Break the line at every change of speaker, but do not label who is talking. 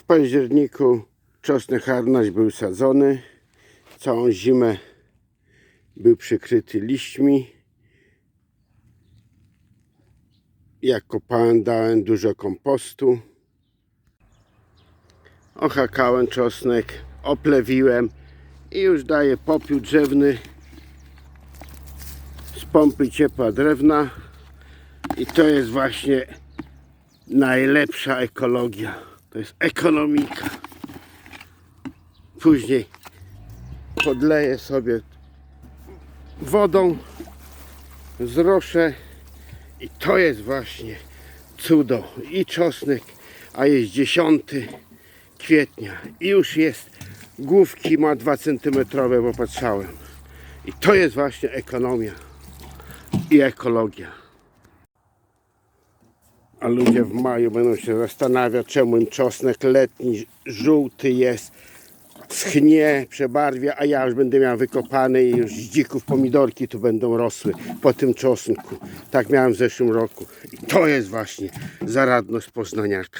W październiku czosnek harnaś był sadzony. Całą zimę był przykryty liśćmi. Jak kopałem, dałem dużo kompostu. Ochakałem czosnek, oplewiłem i już daję popiół drzewny z pompy ciepła drewna. I to jest właśnie najlepsza ekologia. To jest ekonomika. Później podleję sobie wodą, zroszę i to jest właśnie cudo. I czosnek, a jest 10 kwietnia i już jest główki ma 2 cm, bo patrzałem. I to jest właśnie ekonomia i ekologia. A ludzie w maju będą się zastanawiać, czemu im czosnek letni żółty jest, schnie, przebarwia, a ja już będę miał wykopany i już z dzików pomidorki tu będą rosły po tym czosnku. Tak miałem w zeszłym roku. I to jest właśnie zaradność poznaniaka.